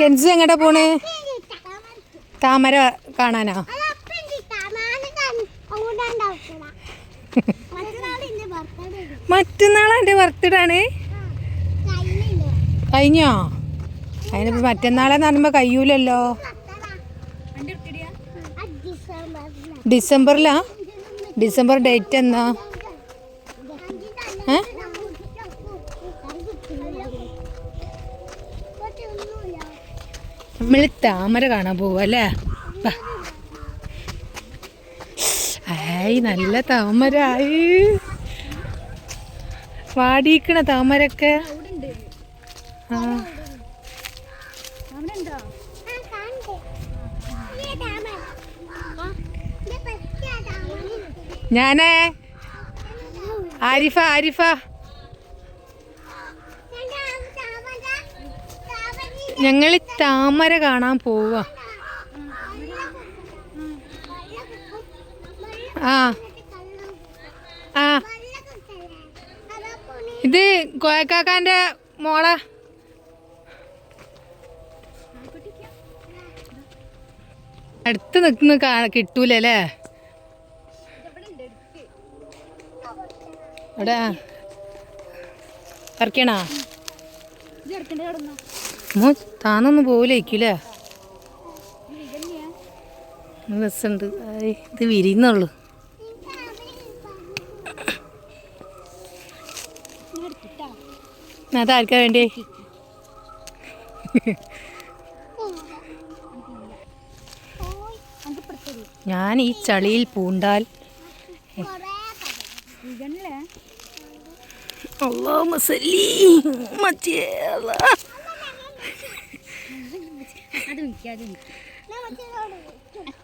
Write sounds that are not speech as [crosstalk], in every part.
കെൻസു എങ്ങടാ പോണ്? താമര കാണാനോ? മറ്റന്നാളാ എന്റെ ബർത്ത്ഡേ കഴിഞ്ഞോ? അതിനിപ്പോ മറ്റന്നാളെന്ന് പറയുമ്പോ കഴിയൂലല്ലോ. ഡിസംബറിലാ? ഡിസംബർ ഡേറ്റ് എന്നാ? ഏ? നമ്മൾ താമര കാണാൻ പോവാ അല്ലേ. ആയി നല്ല താമര. ആയി വാടിക്കണ താമരൊക്കെ ആ ഞാനേ ആരിഫ ആരിഫ. ഞങ്ങൾ താമര കാണാൻ പോവുക. ആ. ആ. ഇത് കോയക്കാക്കാന്റെ മോള. അടുത്ത് നിൽക്കുന്ന കാ- കിട്ടൂലല്ലേ? അവിടെ ഇറക്കണോ താന്നൊന്നും പോവില്ലേക്കൂലേ ബസ്സുണ്ട്. ഇത് വിരിയുന്നുള്ളു. അതാർക്കാ വേണ്ടി ഞാൻ ഈ ചളിയിൽ പൂണ്ടാൽ. അല്ലാ മസല്ലി. അല്ലാ.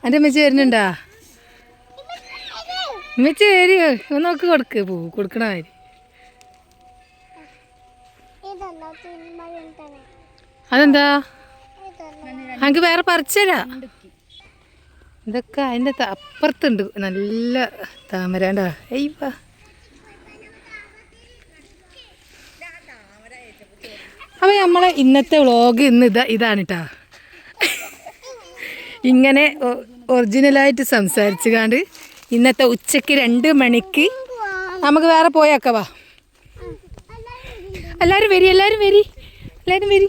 എന്റെ അമ്മച്ചി വരുന്നുണ്ടാ? അമ്മച്ചി വരിക നോക്ക് കൊടുക്ക്. പൂ കൊടുക്കണ മാതിരി. അതെന്താ? എനിക്ക് വേറെ പറിച്ചരാ ഇതൊക്കെ അതിന്റെ അപ്പുറത്തുണ്ട്. നല്ല താമരണ്ടാ. അയ്യപ്പാ. അപ്പോൾ നമ്മളെ ഇന്നത്തെ വ്ളോഗ് ഇന്ന് ഇതാ ഇതാണ് കേട്ടോ ഇങ്ങനെ ഒറിജിനലായിട്ട് സംസാരിച്ചു കാണ്ട് ഇന്നത്തെ ഉച്ചയ്ക്ക് രണ്ട് മണിക്ക് നമുക്ക് വേറെ പോയേക്കവാ എല്ലാവരും വരി എല്ലാവരും വരി എല്ലാവരും വരി.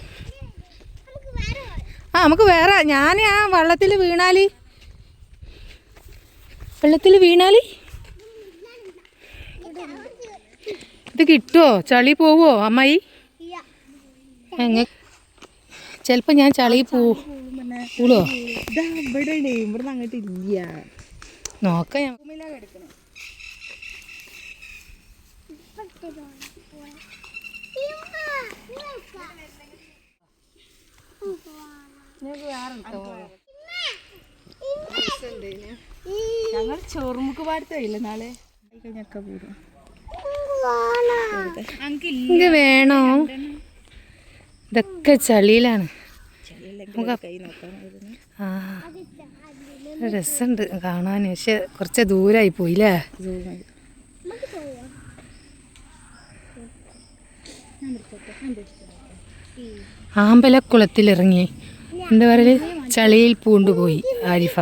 ആ നമുക്ക് വേറെ ഞാൻ ആ വള്ളത്തിൽ വീണാൽ വെള്ളത്തിൽ വീണാൽ ഇത് കിട്ടുമോ ചളി പോവോ അമ്മായി? ചിലപ്പോൾ ഞാൻ ചളി പോവോ. പൂളോ ഇവിടെ ഇവിടെ അങ്ങോട്ട് ഇല്ല. നോക്കാം ഞാൻ. ഞങ്ങൾ ചോറുമുക്ക് പാടത്തില്ല നാളെ. ഇത് വേണോ? ഇതൊക്കെ ചളിയിലാണ്. കൈ നോക്കാൻ ആ രസമുണ്ട് കാണാൻ. പക്ഷെ കുറച്ച് ദൂരമായി പോയില്ലേ? ആമ്പലക്കുളത്തിലിറങ്ങി. എന്താ പറയൽ? ചളിയിൽ പൂണ്ടുപോയി ആരിഫ.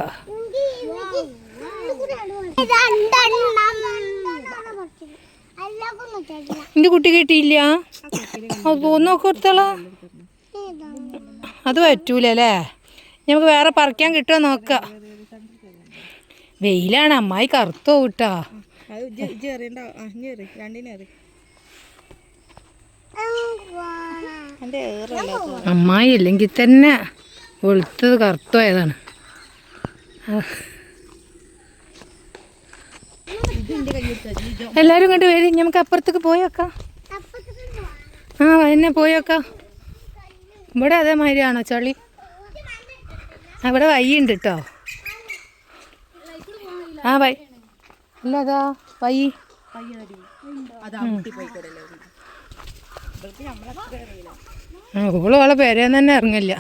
എന്റെ കുട്ടി കേട്ടില്ല അത് പോന്ന് കൊടുത്തോളാം അത് പറ്റൂല അല്ലേ നമുക്ക് വേറെ പറിക്കാൻ കിട്ടുമോ നോക്കാം. വെയിലാണ് അമ്മായി കറുത്തോ കിട്ടാ അമ്മായി ഇല്ലെങ്കിൽ തന്നെ വെളുത്തത് കറുത്തോ ഏതാണ് എല്ലാവരും ഇങ്ങോട്ട് വരും നമുക്ക് അപ്പുറത്തേക്ക് പോയേക്കാം ആ എന്നെ പോയേക്കാം ഇവിടെ അതേമാതിരിയാണോ ചളി? അവിടെ വയ്യുണ്ട് കേട്ടോ ആ വൈ. അല്ല അതാ വൈ. ഓളോളെ പേരേന്ന് തന്നെ ഇറങ്ങില്ല.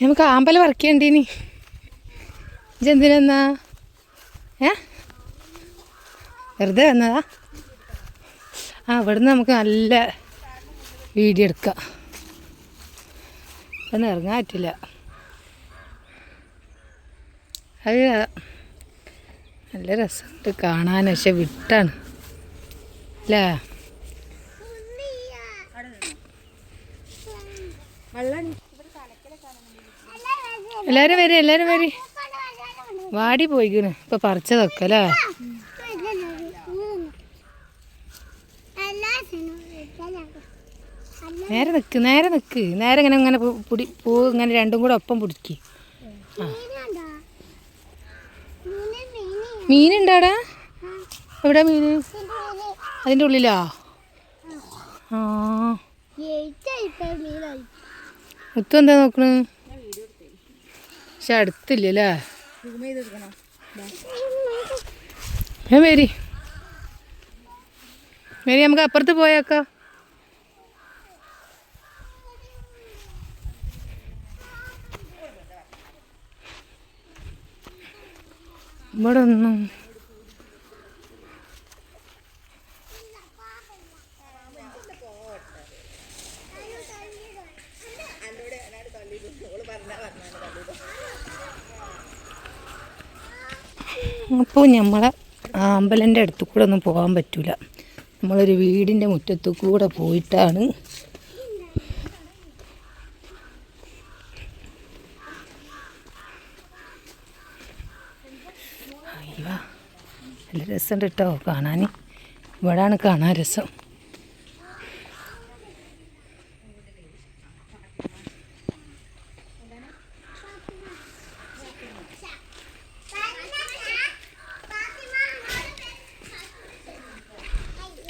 നമുക്ക് ആമ്പൽ ചെയ്യണ്ടീനി ഇജെന്തിനെന്നാ ഏ? വെറുതെ വന്നതാ? ആ ഇവിടുന്ന് നമുക്ക് നല്ല വീഡിയോ എടുക്കാം. അതൊന്നും ഇറങ്ങാൻ പറ്റില്ല അത് നല്ല രസമുണ്ട് കാണാൻ പക്ഷെ വിട്ടാണ്. അല്ലേ? എല്ലാവരും വരും എല്ലാവരും വരി. വാടി പോയിക്കണ് ഇപ്പം പറിച്ചതൊക്കെ അല്ലേ? നേരെ നിൽക്ക് നേരെ നിൽക്ക് നേരെ ഇങ്ങനെ ഇങ്ങനെ പുടി പൂ ഇങ്ങനെ രണ്ടും കൂടെ ഒപ്പം പിടിക്ക്. മീനുണ്ടാടാ എവിടെ മീന്? അതിന്റെ ഉള്ളിലോ? ആ. മുത്തു എന്താ നോക്കണ്? പക്ഷെ അടുത്തില്ലല്ലേ? മേരി. മേരി നമുക്ക് അപ്പുറത്ത് പോയേക്കാം. ഇവിടെ ഒന്നും അപ്പോൾ നമ്മളെ അമ്പലന്റെ അടുത്ത് കൂടെ ഒന്നും പോകാൻ പറ്റില്ല നമ്മളൊരു വീടിന്റെ മുറ്റത്തു കൂടെ പോയിട്ടാണ് നല്ല രസമുണ്ട് കേട്ടോ കാണാൻ ഇവിടാണ് കാണാൻ രസം.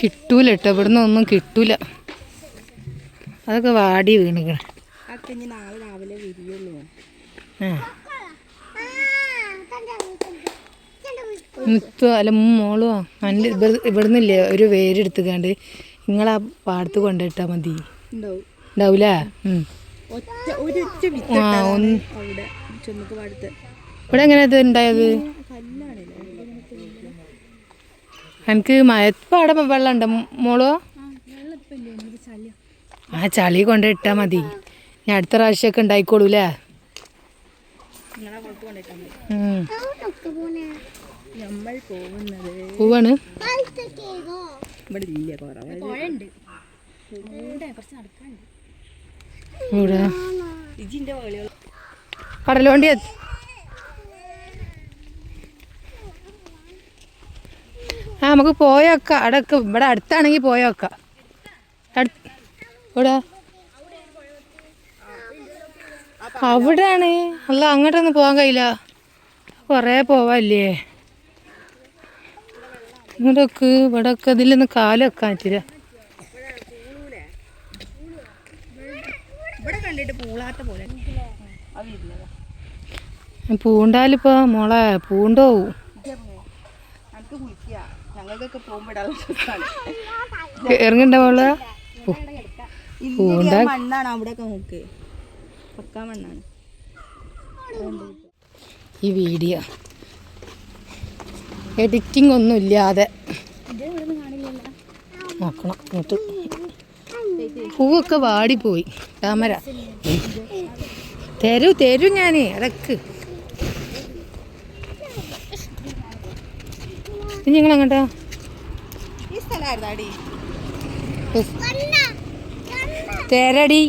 കിട്ടൂല കേട്ടോ ഇവിടുന്ന് ഒന്നും കിട്ടൂല. അതൊക്കെ വാടി വിരിയുള്ളൂ. ആ. മുത്തു അല്ല മോളോ എന്റെ ഇവിടുന്നില്ലേ ഒരു വേരെടുത്തുകാണ്ട് നിങ്ങളാ പാടത്ത് കൊണ്ടിട്ടാൽ മതി. ഉണ്ടാവൂല? ഇവിടെ എങ്ങനെ ഇത് ഉണ്ടായത്? എനിക്ക് മഴപ്പാടെ വെള്ളം ഉണ്ട് മോളോ? ആ ചളി കൊണ്ടിട്ടാൽ മതി. ഞാൻ അടുത്ത പ്രാവശ്യമൊക്കെ ഉണ്ടായിക്കോളൂലേ? നമ്മൾ പോകുന്നത് പോവാണ്. ഇവിടെ ഇല്ല കുറവുണ്ട് എത്തി ആ നമുക്ക് പോയൊക്കെ അടക്ക് ഇവിടെ അടുത്താണെങ്കിൽ പോയൊക്കെ ഇവിടെ അവിടെയാണ്. അല്ല അങ്ങോട്ടൊന്നും പോകാൻ കഴിയില്ല. കുറേ പോവാല്ലേ? ഇങ്ങോട്ടൊക്കെ ഇവിടൊക്കെ ഇതിലൊന്ന് കാൽ വെക്കാൻ പറ്റില്ല. പൂണ്ടാലിപ്പോ മോളെ പൂണ്ടോ? രസമാണ് ഇറങ്ങണ്ട മോളെ? ഇല്ല മണ്ണാണ് അവിടെയൊക്കെ നോക്ക് പക്കാ മണ്ണാണ്. ഈ വീഡിയോ. എഡിറ്റിംഗ് ഒന്നും ഇല്ലാതെ. നോക്കണം എന്നിട്ട്. പൂവൊക്കെ വാടിപ്പോയി. താമര തരൂ തരൂ ഞാനേ അടക്ക് ഇനി ഞങ്ങൾ അങ്ങോട്ടാ തരടി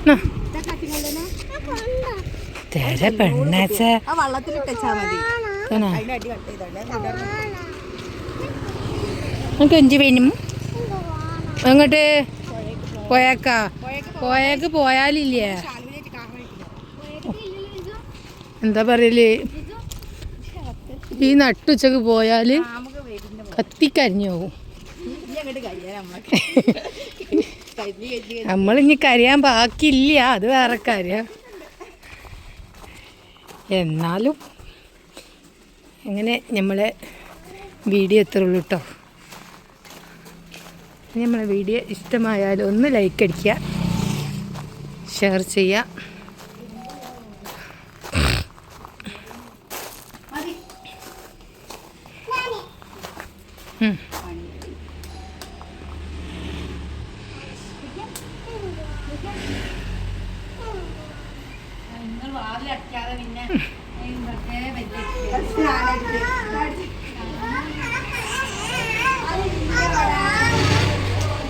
ന്നാ. തര പെണ്ണാച്ച ആ വള്ളത്തിൽ ഇട്ടാ മതി ആണോ? അതിന്റെ അടി കട്ട് ചെയ്തോണ്ട് നമുക്ക് എഞ്ചി വേണം. അങ്ങോട്ട് പോയേക്കാ. പോയേക്ക് പോയാലില്ലേ? എന്താ പറയൽ? ഈ നട്ടുച്ചക്ക് പോയാൽ വീടിന്റെ കത്തിക്കരിഞ്ഞു പോകും [laughs] നമ്മളിനി കരിയാൻ ബാക്കിയില്ല. അത് വേറെ കാര്യം. എന്നാലും എങ്ങനെ നമ്മളെ വീഡിയോ എത്ര ഉള്ളൂ കേട്ടോ നമ്മളെ വീഡിയോ ഇഷ്ടമായാലും ഒന്ന് ലൈക്ക് അടിക്കുക ഷെയർ ചെയ്യുക.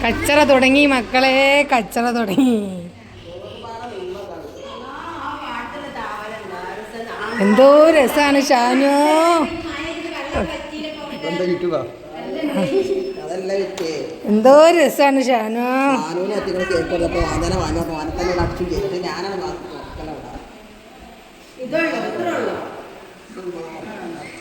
കച്ചറ തുടങ്ങി മക്കളെ കച്ചറ തുടങ്ങി. എന്തോ രസാണ് ഷാനോ. എന്താ രസാണ് ഷാനു. ആനൂനെ എത്തിക്കുന്ന കേക്ക് കൊടുത്തപ്പോൾ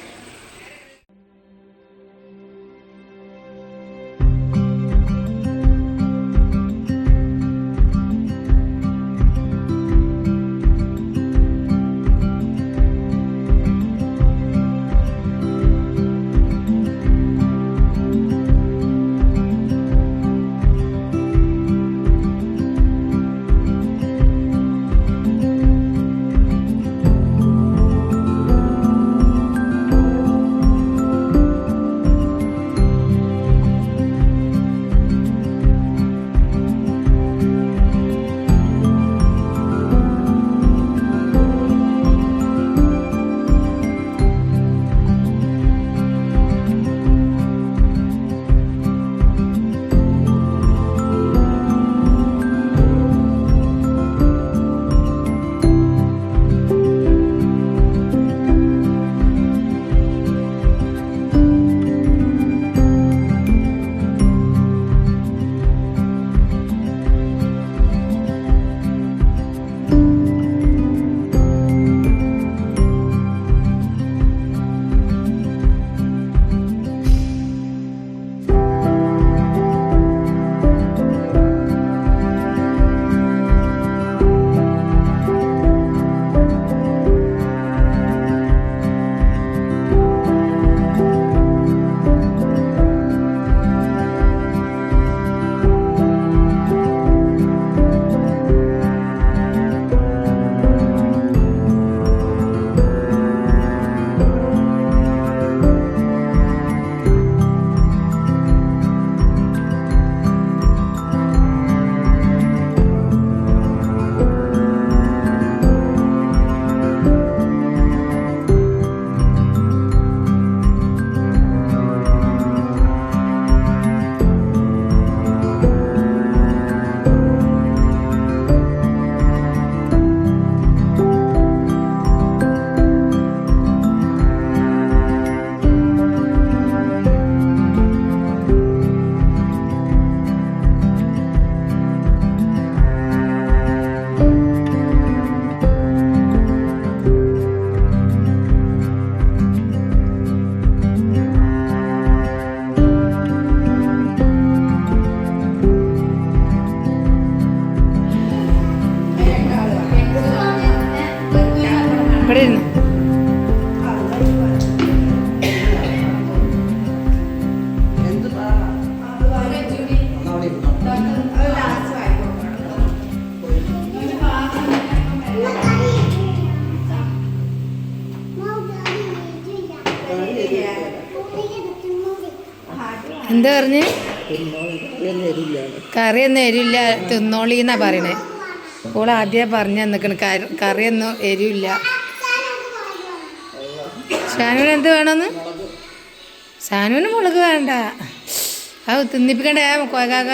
എന്താ പറഞ്ഞ്? കറിയൊന്നും എരിവില്ല. തിന്നോളീന്നാ പറയണേ. അപ്പോൾ ആദ്യം പറഞ്ഞു തന്നിക്കണ് കറിയൊന്നും എരിവില്ല. ഷാനുവിന് എന്ത് വേണമെന്ന് ഷാനുവിന് മുളക് വേണ്ട. അത് തിന്നിപ്പിക്കണ്ടേ? കോയക്കാക്ക